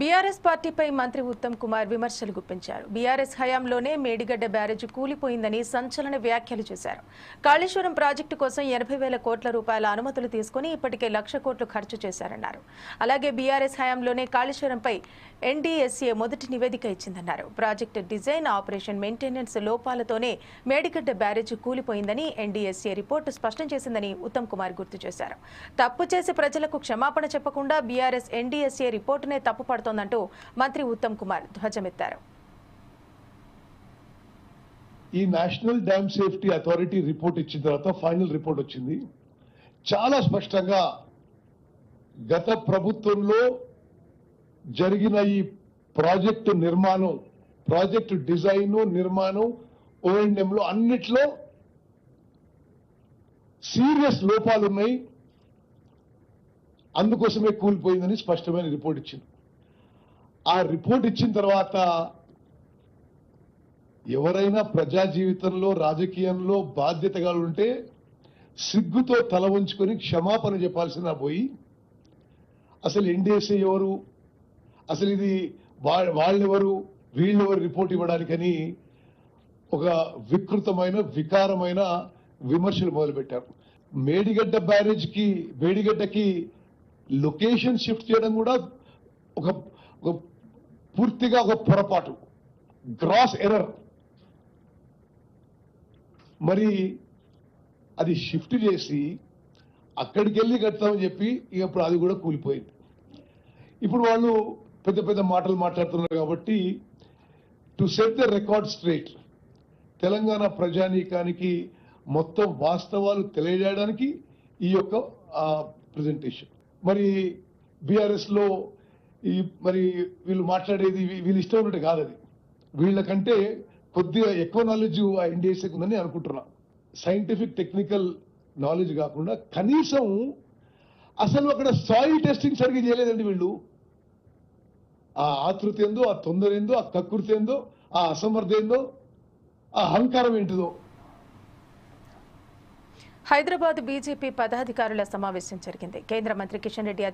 BRS పార్టీపై మంత్రి ఉత్తమ్ కుమార్ విమర్శలు గుప్పించారు. బీఆర్ఎస్ హయాంలోనే మేడిగడ్డ బ్యారేజ్ కూలిపోయిందని సంచలన వ్యాఖ్యలు చేశారు. కాళేశ్వరం ప్రాజెక్టు కోసం ఎనభై వేల కోట్ల రూపాయల అనుమతులు తీసుకుని ఇప్పటికే లక్ష కోట్లు ఖర్చు చేశారన్నారు. అలాగే బీఆర్ఎస్ హయాంలోనే కాళేశ్వరంపై ఎన్డీఎస్ఏ మొదటి నివేదిక ఇచ్చిందన్నారు. ప్రాజెక్టు డిజైన్ ఆపరేషన్ మెయింటెనెన్స్ లోపాలతోనే మేడిగడ్డ బ్యారేజ్ కూలిపోయిందని ఎన్డీఎస్ఏ రిపోర్టు స్పష్టం చేసిందని ఉత్తమ్ కుమార్ గుర్తు చేశారు. తప్పు చేసి ప్రజలకు క్షమాపణ చెప్పకుండా బీఆర్ఎస్ ఎన్డీఎస్ఏ రిపోర్టునే తప్పు పడుతోందంటూ మంత్రి ఉత్తమ్ కుమార్ ధ్వజమెత్తారు. ఈ national dam safety authority report ఇచ్చిన తర్వాత ఫైనల్ రిపోర్ట్ వచ్చింది. చాలా స్పష్టంగా గత ప్రభుత్వంలో జరిగిన ఈ ప్రాజెక్టు నిర్మాణం ప్రాజెక్టు డిజైన్ నిర్మాణం ఓఎండ్ఎం లో అన్నిట్లో సీరియస్ లోపాలు ఉన్నాయి అందుకోసమే కూలిపోయిందని స్పష్టమైన రిపోర్ట్ ఇచ్చింది. ఆ రిపోర్ట్ ఇచ్చిన తర్వాత ఎవరైనా ప్రజా జీవితంలో రాజకీయంలో బాధ్యతగా ఉంటే సిగ్గుతో తల ఉంచుకొని క్షమాపణ చెప్పాల్సిన పోయి అసలు ఎన్డీఎస్ఏ ఎవరు? అసలు ఇది వా- వాళ్ళెవరు? వీళ్ళెవరు రిపోర్ట్ ఇవ్వడానికని ఒక వికృతమైన వికారమైన విమర్శలు మొదలుపెట్టారు మేడిగడ్డ బ్యారేజ్కి మేడిగడ్డకి లొకేషన్ షిఫ్ట్ చేయడం కూడా ఒక పూర్తిగా ఒక పొరపాటు. గ్రాస్ ఎర్రర్ మరి అది షిఫ్ట్ చేసి అక్కడికి వెళ్ళి కడతామని చెప్పి ఇక ఇప్పుడు అది కూడా కూలిపోయింది. ఇప్పుడు వాళ్ళు పెద్ద పెద్ద మాటలు మాట్లాడుతున్నారు కాబట్టి to set the record straight Telangana ప్రజానీకానికి మొత్తం వాస్తవాలు తెలియజేయడానికి ఈ యొక్క ప్రజెంటేషన్ మరి బీఆర్ఎస్లో ఈ మరి వీళ్ళు మాట్లాడేది వీళ్ళు వీళ్ళ ఇష్టం ఉన్నట్టు కాదు అది వీళ్ళకంటే కొద్దిగా ఎక్కువ నాలెడ్జ్ ఆ ఎన్డీఎస్ఏకి ఉందని అనుకుంటున్నా. సైంటిఫిక్ టెక్నికల్ నాలెడ్జ్ కాకుండా కనీసం అసలు అక్కడ సాయిల్ టెస్టింగ్ సరిగ్గా చేయలేదండి వీళ్ళు. ఆ ఆతృత ఏందో ఆ తొందర ఏందో ఆ కకృతి ఏందో ఆ అసమర్థ ఏందో ఆ అహంకారం ఏంటిదో. హైదరాబాద్ బీజేపీ పదాధికారుల సమావేశం జరిగింది. కేంద్ర మంత్రి కిషన్ రెడ్డి